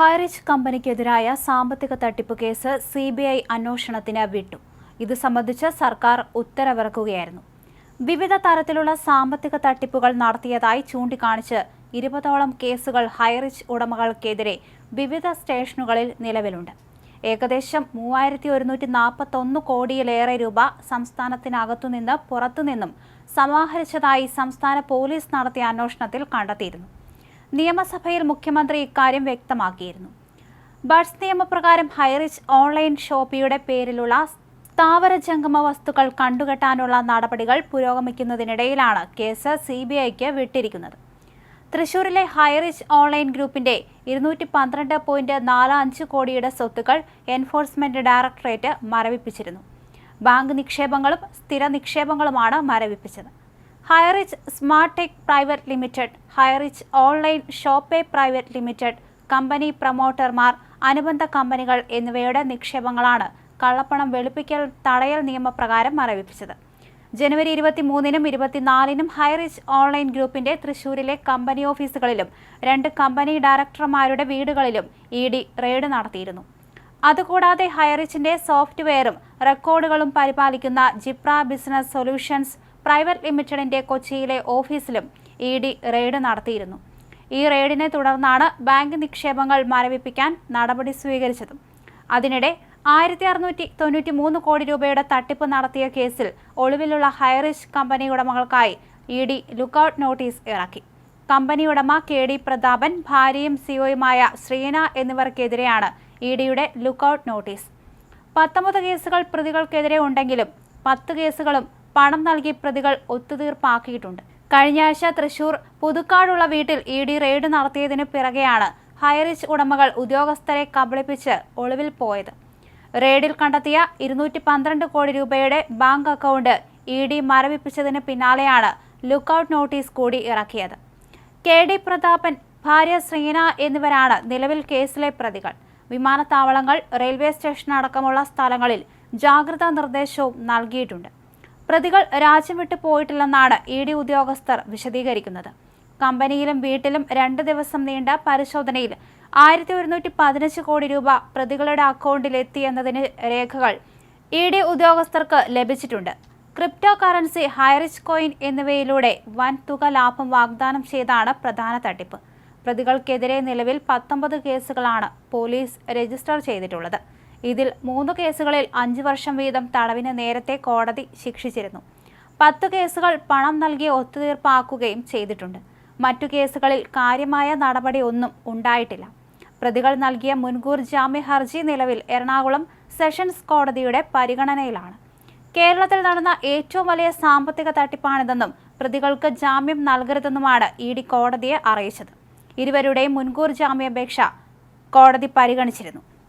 ഹൈറിച്ച് കമ്പനിക്കെതിരായ സാമ്പത്തിക തട്ടിപ്പ് case C B I അന്വേഷണത്തിന് വിട്ടു. ഇത് സംബന്ധിച്ച് സർക്കാർ ഉത്തരവിറക്കുകയായിരുന്നു. വിവിധ തരത്തിലുള്ള സാമ്പത്തിക തട്ടിപ്പുകൾ നടത്തിയതായി ചൂണ്ടിക്കാണിച്ച് ഇരുപതോളം കേസുകൾ ഹൈറിച്ച് ഉടമകൾക്കെതിരെ വിവിധ സ്റ്റേഷനുകളിൽ നിലവിലുണ്ട്. ഏകദേശം മൂവായിരത്തി ഒരുന്നൂറ്റി നാൽപ്പത്തൊന്ന് കോടിയിലേറെ രൂപ സംസ്ഥാനത്തിനകത്തുനിന്ന് പുറത്തുനിന്നും സമാഹരിച്ചതായി സംസ്ഥാന പോലീസ് നടത്തിയ അന്വേഷണത്തിൽ കണ്ടെത്തിയിരുന്നു. നിയമസഭയിൽ മുഖ്യമന്ത്രി ഇക്കാര്യം വ്യക്തമാക്കിയിരുന്നു. ബഡ്സ് നിയമപ്രകാരം ഹൈറിച്ച് ഓൺലൈൻ ഷോപ്പിയുടെ പേരിലുള്ള സ്ഥാവര ജംഗമ വസ്തുക്കൾ കണ്ടുകെട്ടാനുള്ള നടപടികൾ പുരോഗമിക്കുന്നതിനിടയിലാണ് കേസ് സി ബി ഐക്ക് വിട്ടിരിക്കുന്നത്. തൃശൂരിലെ ഹൈറിച്ച് ഓൺലൈൻ ഗ്രൂപ്പിന്റെ ഇരുന്നൂറ്റി പന്ത്രണ്ട് പോയിന്റ് നാല് അഞ്ച് കോടിയുടെ സ്വത്തുക്കൾ എൻഫോഴ്സ്മെന്റ് ഡയറക്ടറേറ്റ് മരവിപ്പിച്ചിരുന്നു. ബാങ്ക് നിക്ഷേപങ്ങളും സ്ഥിര നിക്ഷേപങ്ങളുമാണ് മരവിപ്പിച്ചത്. Highrich smart tech private limited Highrich online shoppe private limited company പ്രൊമോട്ടർമാർ അനുബന്ധ കമ്പനികൾ എന്നിവയുടെ നിക്ഷേപങ്ങളാണ് കള്ളപ്പണം വെളുപ്പിക്കൽ തടയൽ നിയമപ്രകാരം മരവിപ്പിച്ചത്. ജനുവരി ഇരുപത്തിമൂന്നിനും ഇരുപത്തിനാലിനും ഹൈറിച്ച് ഓൺലൈൻ ഗ്രൂപ്പിന്റെ തൃശൂരിലെ കമ്പനി ഓഫീസുകളിലും രണ്ട് കമ്പനി ഡയറക്ടർമാരുടെ വീടുകളിലും ഇ ഡി റെയ്ഡ് നടത്തിയിരുന്നു. അതുകൂടാതെ ഹൈറിച്ചിന്റെ സോഫ്റ്റ്വെയറും റെക്കോർഡുകളും പരിപാലിക്കുന്ന ജിപ്ര ബിസിനസ് സൊല്യൂഷൻസ് പ്രൈവറ്റ് ലിമിറ്റഡിന്റെ കൊച്ചിയിലെ ഓഫീസിലും ഇ ഡി റെയ്ഡ് നടത്തിയിരുന്നു. ഈ റെയ്ഡിനെ തുടർന്നാണ് ബാങ്ക് നിക്ഷേപങ്ങൾ മരവിപ്പിക്കാൻ നടപടി സ്വീകരിച്ചത്. അതിനിടെ ആയിരത്തി അറുന്നൂറ്റി തൊണ്ണൂറ്റി മൂന്ന് കോടി രൂപയുടെ തട്ടിപ്പ് നടത്തിയ കേസിൽ ഒളിവിലുള്ള ഹൈറിച്ച് കമ്പനി ഉടമകൾക്കായി ഇ ഡി ലുക്കൌട്ട് നോട്ടീസ് ഇറക്കി. കമ്പനി ഉടമ കെ ഡി പ്രതാപൻ ഭാര്യയും സിഒയുമായ ശ്രീന എന്നിവർക്കെതിരെയാണ് ഇ ഡിയുടെ ലുക്കൌട്ട് നോട്ടീസ്. പത്തൊമ്പത് കേസുകൾ പ്രതികൾക്കെതിരെ ഉണ്ടെങ്കിലും പത്ത് കേസുകളും പണം നൽകി പ്രതികൾ ഒത്തുതീർപ്പാക്കിയിട്ടുണ്ട്. കഴിഞ്ഞ ആഴ്ച തൃശൂർ പുതുക്കാടുള്ള വീട്ടിൽ ഇ ഡി റെയ്ഡ് നടത്തിയതിനു പിറകെയാണ് ഹൈറിച്ച് ഉടമകൾ ഉദ്യോഗസ്ഥരെ കബളിപ്പിച്ച് ഒളിവിൽ പോയത്. റെയ്ഡിൽ കണ്ടെത്തിയ ഇരുന്നൂറ്റി പന്ത്രണ്ട് കോടി രൂപയുടെ ബാങ്ക് അക്കൗണ്ട് ഇ ഡി മരവിപ്പിച്ചതിന് പിന്നാലെയാണ് ലുക്കൌട്ട് നോട്ടീസ് കൂടി ഇറക്കിയത്. കെ ഡി പ്രതാപൻ ഭാര്യ ശ്രീന എന്നിവരാണ് നിലവിൽ കേസിലെ പ്രതികൾ. വിമാനത്താവളങ്ങൾ റെയിൽവേ സ്റ്റേഷൻ അടക്കമുള്ള സ്ഥലങ്ങളിൽ ജാഗ്രതാ നിർദ്ദേശവും നൽകിയിട്ടുണ്ട്. പ്രതികൾ രാജ്യം വിട്ട് പോയിട്ടില്ലെന്നാണ് ഇ ഡി ഉദ്യോഗസ്ഥർ വിശദീകരിക്കുന്നത്. കമ്പനിയിലും വീട്ടിലും രണ്ട് ദിവസം നീണ്ട പരിശോധനയിൽ ആയിരത്തി ഒരുന്നൂറ്റി പതിനഞ്ച് കോടി രൂപ പ്രതികളുടെ അക്കൗണ്ടിലെത്തി എന്നതിന് രേഖകൾ ഇ ഡി ഉദ്യോഗസ്ഥർക്ക് ലഭിച്ചിട്ടുണ്ട്. ക്രിപ്റ്റോ കറൻസി ഹൈറിച്ച് കോയിൻ എന്നിവയിലൂടെ വൻ തുക ലാഭം വാഗ്ദാനം ചെയ്താണ് പ്രധാന തട്ടിപ്പ്. പ്രതികൾക്കെതിരെ നിലവിൽ പത്തൊമ്പത് കേസുകളാണ് പോലീസ് രജിസ്റ്റർ ചെയ്തിട്ടുള്ളത്. ഇതിൽ മൂന്ന് കേസുകളിൽ അഞ്ച് വർഷം വീതം തടവിന് നേരത്തെ കോടതി ശിക്ഷിച്ചിരുന്നു. പത്ത് കേസുകൾ പണം നൽകി ഒത്തുതീർപ്പാക്കുകയും ചെയ്തിട്ടുണ്ട്. മറ്റു കേസുകളിൽ കാര്യമായ നടപടി ഒന്നും ഉണ്ടായിട്ടില്ല. പ്രതികൾ നൽകിയ മുൻകൂർ ജാമ്യ ഹർജി നിലവിൽ എറണാകുളം സെഷൻസ് കോടതിയുടെ പരിഗണനയിലാണ്. കേരളത്തിൽ നടന്ന ഏറ്റവും വലിയ സാമ്പത്തിക തട്ടിപ്പാണിതെന്നും പ്രതികൾക്ക് ജാമ്യം നൽകരുതെന്നുമാണ് ഇ ഡി കോടതിയെ അറിയിച്ചത്. ഇരുവരുടെയും മുൻകൂർ ജാമ്യാപേക്ഷ കോടതി പരിഗണിച്ചിരുന്നു.